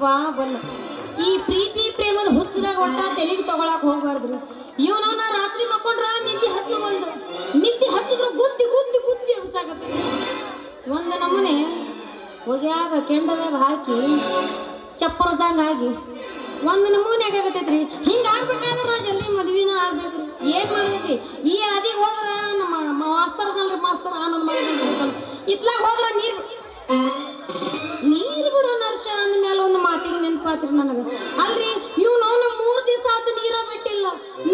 ಯವ್ವ ಬಲ್ಲ ಈ ಪ್ರೀತಿ ಪ್ರೇಮದ ಹುಚ್ಚದಾಗ ಒಟ್ಟ ತೆಲಿಗೆ ತಗೊಳಕ್ ಹೋಗ್ಬಾರ್ದ್ರಿ. ಇವನವನ ರಾತ್ರಿ ಮಕ್ಕೊಂಡ್ರ ನಿದ್ದೆ ಹತ್ತು ಒಂದು. ನಿದ್ದೆ ಹತ್ತಿದ್ರು ಗುದ್ದಿ ಗುದ್ದಿ ಗುದ್ದಿ ಹುಸಾಗತ್ತೆ. ಒಂದು ನಮೂನೆ ಹೊಜಾಗ ಕೆಂಡದಾಗ ಹಾಕಿ ಚಪ್ಪರದಂಗ ಆಗಿ ಒಂದು ನಮೂನೆ ರೀ ಹಿಂಗ ಆಗ್ಬೇಕಾದ್ರೆ ನಾ ಜಲ್ದಿ ಮದ್ವಿನ ಆಗ್ಬೇಕ್ರಿ. ಏನ್ ಮಾಡ್ಬೇಕ್ರಿ? ಈ ಅದಿ ಹೋದ್ರ ನಮ್ಮ ಮಾಸ್ತರ್. ಅದಲ್ರಿ ಮಾಸ್ತರ್ ಆನಂದ್ ಮಾಡಿ ಇತ್ಲಾಗ ಹೋದ್ರ ನೀರ್ ನನಗೆ. ಅಲ್ರಿ, ಇವ್ನು ಅವನ ಮೂರ್ ದಿವಸ ಆತು ನೀರ ಬಿಟ್ಟಿಲ್ಲ.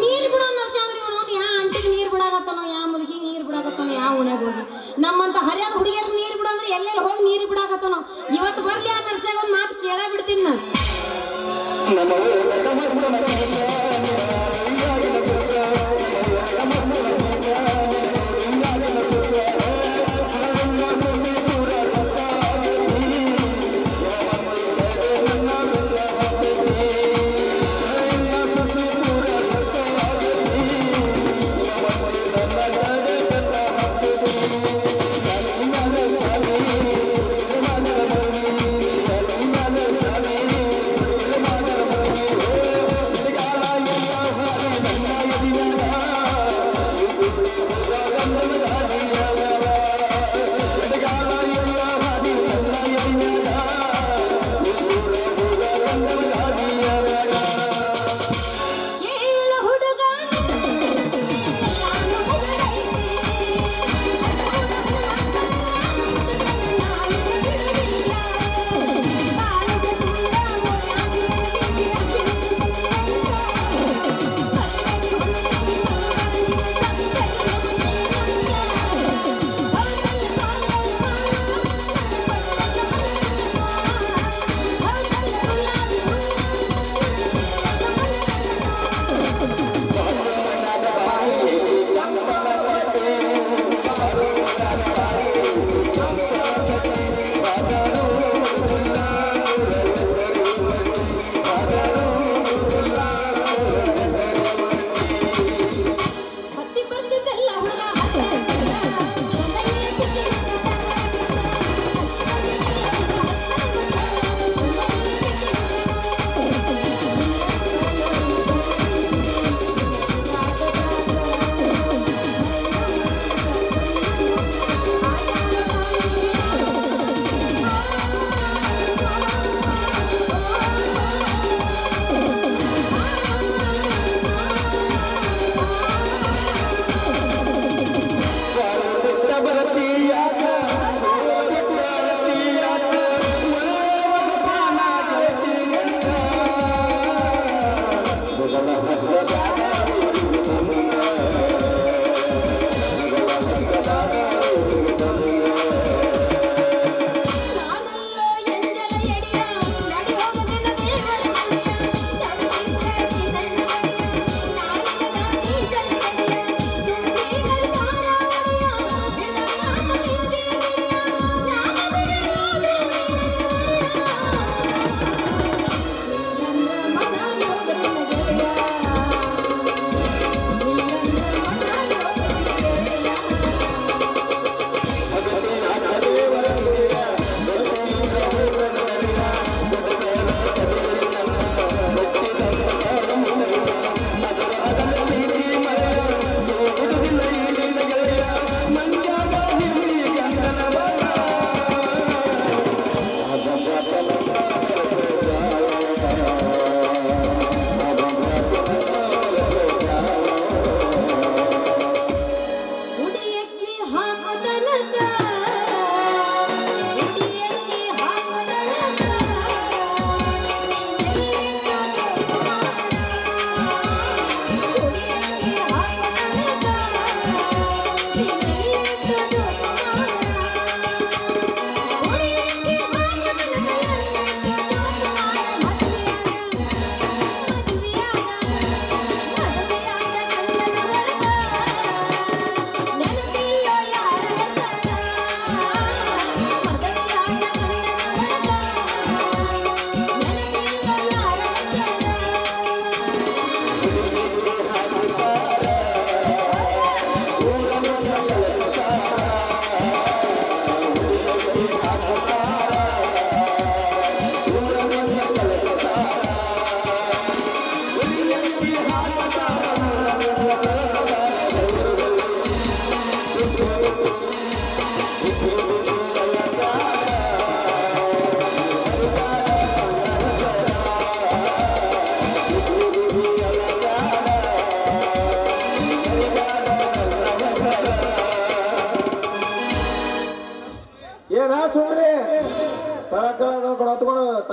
ನೀರ್ ಬಿಡೋ ನರ್ಶ ಅಂದ್ರೆ ಇವ್ನು ಅವ್ನು ಯಾ ಅಂಟಿಗೆ ನೀರ್ ಬಿಡಾಕತ್ತಾನೋ, ಯಾ ಮುದುಗಿ ನೀರ್ ಬಿಡಾಕತ್ತಾನೋ, ಯಾ ಉಣೆಗ್ ಹೋಗಿ. ನಮ್ಮಂತ ಹರಿಯಾದ ಹುಡುಗಿಯರ್ ನೀರ್ ಬಿಡಂದ್ರೆ ಎಲ್ಲೆಲ್ಲಿ ಹೋಗಿ ನೀರ್ ಬಿಡಾಕತ್ತಾನೋ? ಇವತ್ತು ಬರ್ಲಿ ಆ ನರ್ಶಾಗ ಮಾತು ಕೇಳ ಬಿಡ್ತೀನಿ ನಾನು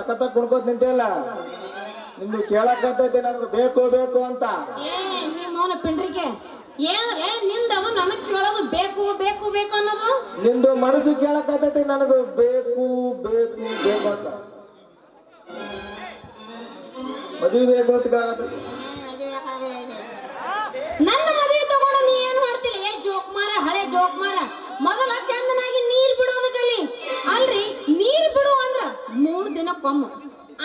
ತಕ್ಕ ಕುಣ್ಕೋತ ನಿಂತಿಲ್ಲ ನಿಂದು ಕೇಳಕತ್ತೈತಿ ನನಗೆ ಬೇಕು ಬೇಕು ಅಂತ. ನಿಮ್ಮ ಪಿಂಡ್ರಿಕೆ. ನಿಂದವ ನನಗ್ ಕೇಳೋದು ಬೇಕು ಬೇಕು ಬೇಕು ಅನ್ನೋದು? ನಿಂದು ಮನಸ್ಸು ಕೇಳಕತ್ತೈತಿ ನನಗೆ ಬೇಕು ಬೇಕು ಬೇಕು ಅಂತ. ಮದುವೆ ಬೇಕು ಅಂತ ಕೇಳಕತ್ತೈತಿ ನನ್ನ ಮದುವೆ ತಗೊಂಡು ನೀ ಏನ್ ಮಾಡ್ತಿಲ್ಲ? ಏ ಜೋಕ್ ಮಾರ ಹಳೆ ಜೋಕ್ ಮಾರ. ಮೊದಲ ಚಂದನಾಗಿ ನೀರ್ ಬಿಡೋದು ಕಲಿ ಅಲ್ರಿ ನೀರ್ ಬಿಡುವಂತ ಮೂರ್ ದಿನಕ್ಕೊಮ್ಮೆ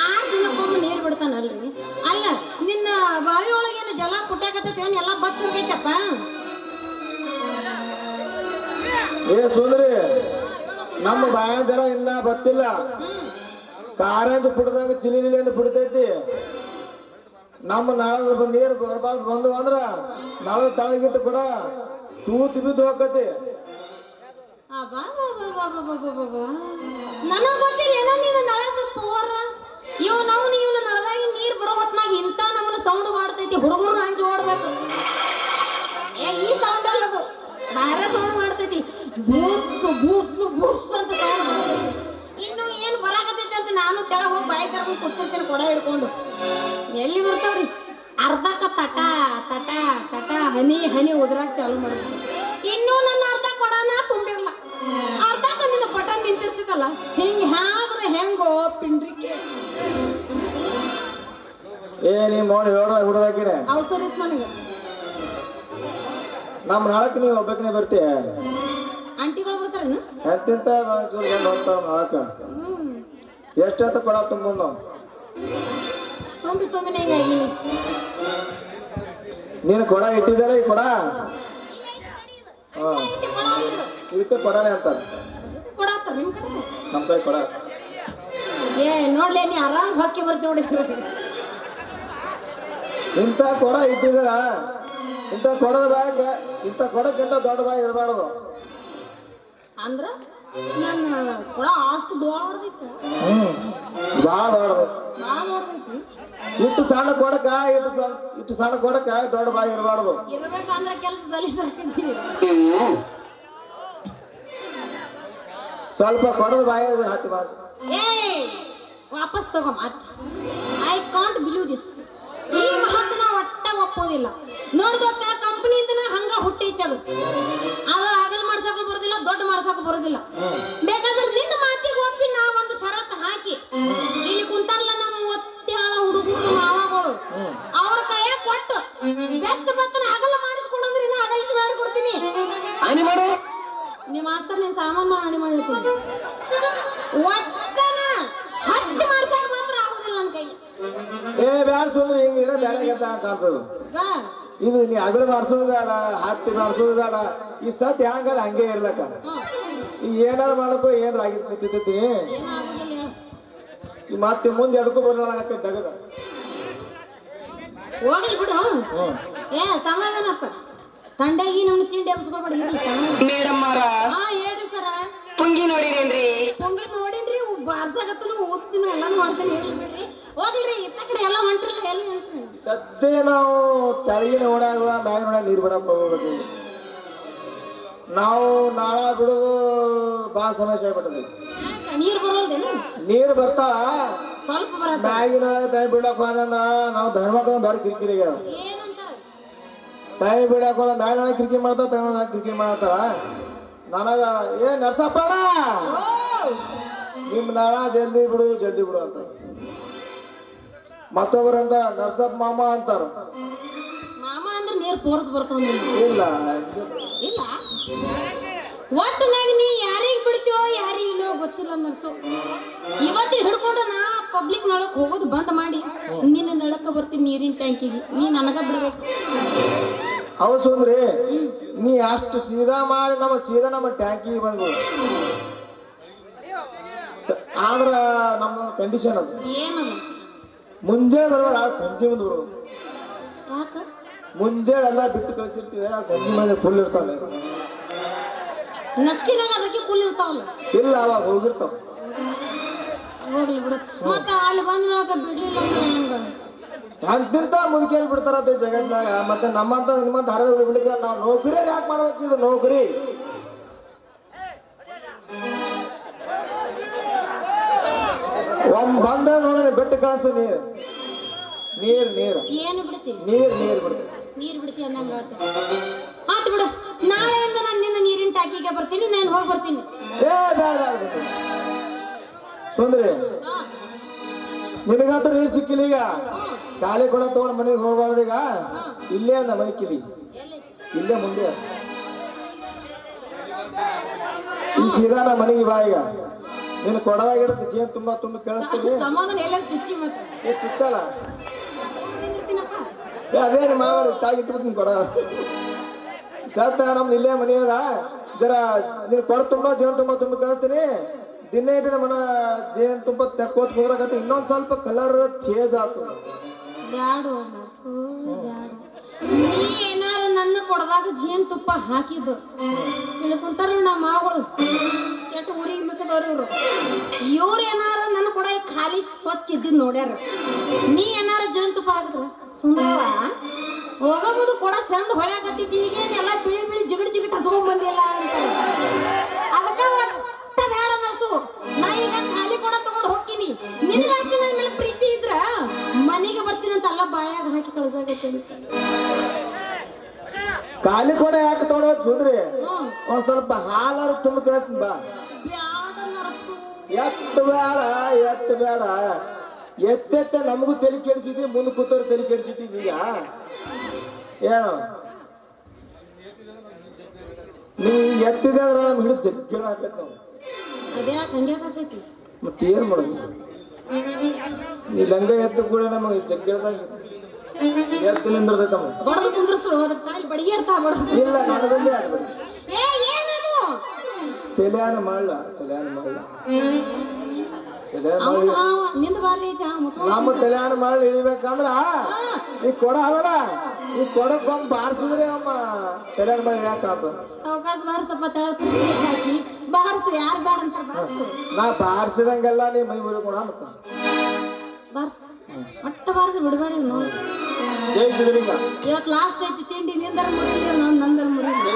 ಆರು ದಿನಕ್ಕೊಮ್ಮೆ ನೀರು ಬಿಡ್ತಾನಲ್ರಿ. ಅಲ್ಲ, ನಿನ್ನ ಬಾವಿಯೊಳಗೇನು ಜಲ ಕುಟ್ಟಾಕತ್ತೈತಿ ಏನು ಎಲ್ಲ ಬತ್ ಹೋಗೈತಪ್ಪ ಏ, ಸುಂದ್ರಿ, ನಮ್ಮ ಬಾಯ ಜಲ ಇನ್ನ ಬತ್ತಿಲ್ಲ. ಕಾರಂಜ ಪುಡ್ದಾಗ ಚಿಲಿ ನಿಲಿ ಅಂತ ಬಿಡ್ತೈತಿ. ನಮ್ಮ ನಳದ ಬಂದ್ ನೀರು ಬರಬಾರ್ದು ಬಂದು ಅಂದ್ರ ನಾಳದ ತಳಗಿಟ್ಟು ಕೂಡ ತೂತು ಬಿದ್ದು ಹೋಗತಿ ನನಗ್ ಗೊತ್ತಿಲ್ಲ, ಏನೋ ನೀನು ನಳದ ಪವರ್. ಇವ್ ನಾವು ಇವ್ನ ನಳದಾಗಿ ನೀರ್ ಬರೋ ಹೊತ್ನಾಗ ಇಂತ ನಮ್ಮನ್ನ ಸೌಂಡ್ ಮಾಡ್ತೈತಿ, ಹುಡುಗರು ಹಂಚಿ ಓಡ್ಬೇಕು ಈ ಸೌಂಡ್ ಅಲ್ಲದು ಬೇರೆ ಸೌಂಡ್ ಮಾಡ್ತೈತಿ. ಬೂಸ್ ಬೂಸ್ ಬೂಸ್ ಅಂತ ಇನ್ನು ಏನ್ ಬರಾಕತೈತಿ ಅಂತ ನಾನು ಕೆಳಗೆ ಹೋಗಿ ಬಾಯಿ ಕರ್ಕೊಂಡು ಕೂತಿರ್ತೇನೆ, ಕೊಡ ಹಿಡ್ಕೊಂಡು. ಎಲ್ಲಿ ಬರ್ತಾವ್ರಿ? ಅರ್ಧಕ್ಕ ತಟ ತಟ ತಟ, ಹನಿ ಹನಿ ಉದ್ರಾಕ್ ಚಾಲು ಮಾಡ್ಬೇಕು ಇನ್ನೂ ನನ್ನ ಏ ನೀ ಮೋಡಿ ಹೇಳ್ದಾಗ ಹುಡುಗಾಕಿನ ಅವಸರ ಇತ್ತು ನನಗೆ. ನಮ್ಮ ನಾಳಕ್ ನೀವು ಒಬ್ಬಕನೇ ಬರ್ತೀಯ? ಆಂಟಿಗಳು ಬರ್ತಾರೇನು? ಎಂತಿಂತ ಒಂಚೂರು ಗಂಡು ಹೋಗ್ತಾವ ನಾಳಕ ಹ್ಮ್. ಎಷ್ಟೊತ್ತ ಕೊಡ ತುಂಬ ತುಂಬಿ ತುಂಬಿನೇ ಹಿಂಗಾಗಿ ನೀನು ಕೊಡ ಇಟ್ಟಿದ್ದಲ್ಲ ಈ ಕೊಡ? ಹಾಂ. ಇದಕ್ಕೆ ಕೊಡಲೇ ಅಂತಾರೆ ಕೊಡತ್ತಾರ ನಿಮ್ ಕಡೆ ನಮ್ಮ ಕೊಡ ಏ ನೋಡ್ಲಿ ನೀ ಆರಾಮ್ ಹಾಕಿ ಬರ್ತೀವಿ ನೋಡಿ ಇಂಥ ಕೊಡ ಇಟ್ಟಿದ್ದೀರ? ಇಂಥ ಕೊಡದ ಬ್ಯಾಗ್ ಇಂಥ ಕೊಡಕ್ಕಿಂತ ದೊಡ್ಡ ಬ್ಯಾಗ್ ಇರಬಾರ್ದು. ಅಂದ್ರ ನನ್ನ ಕೊಡ ಅಷ್ಟು ದೊಡ್ಡದೈತೆ ಹ್ಮ್ ಭಾಳ ದೊಡ್ಡದು. ಭಾಳ ದೊಡ್ಡದೈತಿ ಇಟ್ಟು ಸಣ್ಣ ಕೊಡಕ ಇಟ್ಟು ಸಣ್ಣ ಇಟ್ಟು ಸಣ್ಣ ಕೊಡಕ ದೊಡ್ಡ ಬಾಯಿ ಇರಬಾರ್ದು. ಇರ್ಬೇಕಂದ್ರೆ ಕೆಲಸದಲ್ಲಿ ಸಾಕಿದ್ದೀನಿ ಸ್ವಲ್ಪ ಕೊಡದ ಬಾಯಿ ಹತ್ತಿ ಬಾರ್ದು ಏ ವಾಪಸ್ ತಗೋ ಮಾತು. ಐ ಕಾಂಟ್ ಬಿಲೀವ್ ದಿಸ್ ಈ ಮಾತನ್ನ ಕಂಪನಿ ಅಂತನ ಹಂಗ ಹುಟ್ಟೈತೆ ಅದು. ಅದು ಹಗಲ್ ಮಾಡ್ಸಕ್ ಬರೋದಿಲ್ಲ ದೊಡ್ಡ ಮಾಡ್ಸಕ್ ಬರೋದಿಲ್ಲ. ಏ ಬ್ಯಾಡ ಸುಂದ್ರಿ ಹಿಂಗ ಇರೋ ಬ್ಯಾಡ ಕಾಣ್ತದ ಇದು ನೀ ಅಗಲ ಮಾಡ್ಸೋದು ಬೇಡ ಹತ್ತಿ ಮಾಡ್ಸೋದು ಬೇಡ. ಈ ಸತ್ ಹ್ಯಾಂಗಲ್ಲ ಹಂಗೆ ಇರ್ಲಕ್ಕ. ಈ ಏನಾರ ಮಾಡಕ್ಕೋ ಏನಾರ ಆಗಿದ್ ಕೂತಿರ್ತೈತಿ ಈ ಮತ್ತೆ ಮುಂದೆ ಎದಕ್ಕೂ ಬರಲಾಗತ್ತೆ ದಗದ. ಹೋಗ್ಲಿ ಬಿಡು. ಏ ಸಮಾಧಾನಪ್ಪ ತಂಡಾಗಿ ನಮ್ಮ ತಿಂಡಿ ಎಬ್ಸ್ಕೊಬೇಡ ಇರ್ಲಿ ಸಮಾಧಾನ. ಮೇಡಮ್ ಮಾರ ಹಾ ಹೇಳ್ರಿ ಸರ. ಪುಂಗಿ ನೋಡಿರೇನ್ರಿ? ಪುಂಗಿ ನೋಡಿನ್ರಿ ಬಾರ್ಸಾಗತ್ತನು ಓದ್ತೀನಿ ಎಲ್ಲಾನು ಮಾಡ್ತೀನಿ ಹೇಳಿ ಬಿಡ್ರಿ. ಹೋಗ್ಲ್ರಿ ಇತ್ತ ಕಡೆ ಎಲ್ಲ ಹೊಂಟ್ರಲ್ಲ ಎಲ್ಲಿ ಹೊಂಟ್ರಿ ಸದ್ಯ ನಾವು ತೆಳಗಿನ ಓಡಾಗ ಮ್ಯಾಗ ನೋಡ ನೀರು ಬಿಡಕ್ ಹೋಗ್ಬೇಕು. ನಾವು ನಾಳ ಬಿಡೋದು ಭಾಳ ಸಮಸ್ಯೆ ಆಗ್ಬಿಟ್ಟದೆ. ನೀರು ನೀರ್ ಬರೋಲ್ದೇನು? ನೀರು ಬರ್ತಾವ ಸ್ವಲ್ಪ ಬರತ್ತ. ಮ್ಯಾಗಿನ ತೈ ಬಿಡಕ್ ಹೋದಂದ್ರ ನಾವು ಧರ್ಮಕ್ಕೆ ದೊಡ್ಡ ಕಿರಿಕಿರಿ ಕೈ ಬಿಡಕ್ ಹೋದ ಮ್ಯಾಗ ಕಿರಿಕಿ ಮಾಡ್ತಾವ ತಗೊಂಡ ಕಿರಿಕಿ ಮಾಡ್ತಾವ ನನಗ ಏ ನರ್ಸಪ್ಪಣ್ಣ! ನಿಮ್ಮ ನಿಮ್ ನಾಳ ಜಲ್ದಿ ಬಿಡು ಜಲ್ದಿ ಬಿಡು ಅಂತ. ಮತ್ತೊಬ್ರು ನರ್ಸಪ್ ಮಾಮ ಅಂತಾರ. ಮಾಮ ಅಂದ್ರೆ ನೀರ್ ಪೋರ್ಸ್ ಇಲ್ಲ. ಇಲ್ಲ? ಒಟ್ಟಿನಾಗ ನೀ ಯಾರಿಗ್ ಬಿಡ್ತೀವೋ ಯಾರಿಗೆ ಇಲ್ಲೋ ಗೊತ್ತಿಲ್ಲ ನರ್ಸು. ಇವತ್ತು ಹಿಡ್ಕೊಂಡು ನಾ ಪಬ್ಲಿಕ್ ನಳಕ್ ಹೋಗೋದು ಬಂದ್ ಮಾಡಿ. ನಿನ್ನ ನಳಕ ಬರ್ತೀನಿ ನೀರಿನ ಟ್ಯಾಂಕಿಗೆ. ನೀ ನನಗ ಬಿಡ್ಬೇಕು. ಅವ ಸುಂದ್ರಿ ನೀ ಅಷ್ಟು ಸೀದಾ ಮಾಡಿ ನಮ್ಮ ಸೀದಾ ನಮ್ಮ ಟ್ಯಾಂಕಿಗೆ ಬಂದ್ ಆದ್ರ ನಮ್ಮ ಕಂಡೀಷನ್ ಅದು. ಏನದು? ಮುಂಜಾನೆ ಬರಬೇಡ ಸಂಜೆ ಮುಂದೆ ಬರು ಯಾಕ? ಮುಂಜಾನೆ ಎಲ್ಲ ಬಿಟ್ಟು ಕಳಿಸಿರ್ತೀವಿ ಆ ಸಂಜೆ ಮೇಲೆ ಫುಲ್ ಇರ್ತಾವೆ ನಸ್ಕಿನಾಗ ಅದಕ್ಕೆ ಫುಲ್ ಇರ್ತಾವಲ್ಲ. ಇಲ್ಲ ಅವಾಗ ಹೋಗಿರ್ತಾವ. ಹೋಗ್ಲಿ ಬಿಡು. ಮತ್ತೆ ಅಲ್ಲಿ ಬಂದ್ ನೋಡಕ ಬಿಡ್ಲಿಲ್ಲ ಅಂದ್ರೆ ಹೆಂಗ? ಅಂತಿಂತ ಮುದುಕೇಳಿ ಬಿಡ್ತಾರತ್ತೆ ಜಗತ್ನಾಗ ಮತ್ತೆ ನಮ್ಮಂತ ನಿಮ್ಮಂತ ಹರಿದ್ರೆ ಬಿಡ್ಲಿಕ್ಕೆ ನಾವು ನೌಕರಿ ಯಾಕೆ ಮಾಡ್ಬೇಕಿದ್ರು ನೌಕರಿ. ಬಂದ ನೋಡ್ರಿ ಬೆಟ್ಟ ಕಳಿಸ್ತೀವಿ ನೀರ್. ನೀರ್ ನೀರ್. ಏನು ಬಿಡ್ತಿ? ನೀರ್ ನೀರ್ ಬಿಡ್ತೀನಿ ನೀರ್ ಬಿಡ್ತಿ ಅನ್ನಂಗ ಆತು. ಬಿಡು. ನಾಳೆಯಿಂದ ನಾನು ನಿನ್ನ ನೀರಿನ ಟಾಕಿಗೆ ಬರ್ತೀನಿ ನಾನು ಹೋಗಿ ಬರ್ತೀನಿ. ಏ ಬೇಡ. ಸುಂದ್ರಿ. ನಿನಗಂತೂ ನೀರ್ ಸಿಕ್ಕಿಲ್ಲ ಈಗ? ಖಾಲಿ ಕೂಡ ತಗೊಂಡ್ ಮನೆಗೆ ಹೋಗ್ಬಾರ್ದು ಈಗ? ಇಲ್ಲೇ ಅಂದ ಮನೆ ಕಿಲಿ ಇಲ್ಲೇ ಮುಂದೆ. ಈ ಸೀದಾ ನಮ್ಮ ಮನೆಗೆ ಬಾ ಈಗ. ನೀನು ಕೊಡದಾಗ ಜೇನು ಜೇನ್ ತುಂಬಾ ತುಂಬ ಕೇಳಿಸ್ತೀನಿ. ಸಮಾಧಾನ ಎಲ್ಲ ಚುಚ್ಚಿ ಮತ್ತೆ ಏ ಚುಚ್ಚಲ್ಲ. ಏ ಅದೇನು ಮಾಡಿ ತಾಗಿಟ್ಬಿಡ್ತೀನಿ ಕೊಡ. ಸತ್ತ ನಮ್ದು ಇಲ್ಲೇ ಮನೆಯದ ಜರ ನೀನು ಕೊಡ ತುಂಬಾ ಜೇನ್ ತುಂಬಾ ತುಂಬ ಕೇಳಿಸ್ತೀನಿ. ದಿನ ಇಟ್ಟು ನಮ್ಮನ ಜೇನು ತುಂಬ ತೆಕ್ಕೋತ್ ಹೋಗ್ರಾಕತ್ತೆ ಇನ್ನೊಂದು ಸ್ವಲ್ಪ ಕಲರ್ ಚೇಂಜ್ ಆತು ಬ್ಯಾಡು ಅಣ್ಣ ಸುಳ್ಳು ಬ್ಯಾಡು ನೀ ಏನಾರ ನನ್ನ ಕೊಡದಾಗ ಜೇನು ತುಪ್ಪ ಹಾಕಿದ್ದು. ಇಲ್ಲಿ ಕುಂತಾರ ನಮ್ಮ ಮಾವಳು ಕೆಟ್ಟ ಊರಿಗೆ ಮಿಕ್ಕದವ್ರು ಇವ್ರು. ಇವ್ರು ಏನಾರ ನನ್ನ ಕೂಡ ಖಾಲಿ ಸ್ವಚ್ಛ ಇದ್ದಿದ್ ನೋಡ್ಯಾರ. ನೀ ಏನಾರ ಜೇನು ತುಪ್ಪ ಹಾಕಿದ್ರ? ಸುಂದರವ ಹೋಗೋದು ಕೂಡ ಚಂದ ಹೊಳ್ಯಾಕತ್ತಿದ್ದಿ ಈಗೇನೆಲ್ಲ ಎಲ್ಲ ಬಿಳಿ ಬಿಳಿ ಜಿಗಟ್ ಜಿಗಟ್ ಹಚ್ಕೊಂಡ್ ಬಂದಿಲ್ಲ ಅಂತ ಅದಕ್ಕ ಒಟ್ಟ ಬೇಡ ನಾ ಈಗ ಖಾಲಿ ಕೂಡ ತಗೊಂಡ್ ಹೋಗ್ತೀನಿ. ನಿನಗಷ್ಟು ನನ್ನ ಮೇಲೆ ಪ್ರೀತಿ ಇದ್ರ ಮನೆಗೆ ಬರ್ತೀನಿ ಅಂತ ಅಲ್ಲ ಬಾಯಾಗ ಹಾಕಿ ಕಳ್ಸಾಗತ್ತೆ ಖಾಲಿ ಕೊಡ ಯಾಕೆ ತೊಗೊಂಡೋದ್ ಸುಂದ್ರಿ ಒಂದ್ ಸ್ವಲ್ಪ ಹಾಲಾರು ತುಂಬ ಕೇಳ್ತೀನಿ ಬಾ. ಎತ್ತು ಬೇಡ ಎತ್ತು ಬೇಡ ಎತ್ತೆತ್ತ ನಮಗೂ ತಲೆ ಕೆಡಿಸಿದ್ವಿ ಮುಂದೆ ಕೂತವ್ರು ತಲೆ ಕೆಡಿಸಿಟ್ಟಿದ್ ಈಗ ಏನು? ನೀ ಎತ್ತಿದ್ರೆ ನಮ್ಗೆ ಹಿಡಿದು ಜಗ್ಗಿನ ಹಾಕತ್ ನಾವು. ಮತ್ತೆ ಏನ್ ಮಾಡೋದು? ನೀ ಲಂಗ ಎತ್ತ ಕೂಡ ನಮಗೆ ಜಗ್ಗಿಳ್ದಾಗ ಕುಂದ್ರಸ್ರು ಅದಕ್ಕೆ ತಾಯಿ ಇಲ್ಲ ನನಗಲ್ಲೇ ಏ ಏನದು? ತಲೆಯಾನ ತಲೆಯಾನ ನಿಂದ ನಮ್ಮ ತಲೆಯಾನ ಮಾಡಿ ಇಳಿಬೇಕಂದ್ರ ಈ ಕೊಡ ಅದಲ್ಲ ಈ ಕೊಡಕ್ ಬಂದ್ ಬಾರಿಸಿದ್ರೆ ಅಮ್ಮ. ತಲೆಯಾನ ಮಾಡಿ ಯಾಕಾತ ಅವಕಾಶ ಬಾರಿಸಪ್ಪ ಹಾಕಿ. ಬಾರಿಸು ಯಾರು ಬೇಡ ಅಂತ ನಾ ಬಾರಿಸಿದಂಗೆಲ್ಲ ನೀ ಮೈ ಮುರಿಕೊಣ ಮತ್ತ ಬಾರಿಸು. ಒಟ್ಟ ಬಾರಿಸ ಬಿಡಬೇಡಿ ನೋಡಿ ಜೈ ಸಿದ್ಧಲಿಂಗ ಇವತ್ತು ಲಾಸ್ಟ್ ಐತಿ ತಿಂಡಿ ನಿಂದರ ಮುರಿಲಿ ನಂದರ ಮುರಿಲಿ.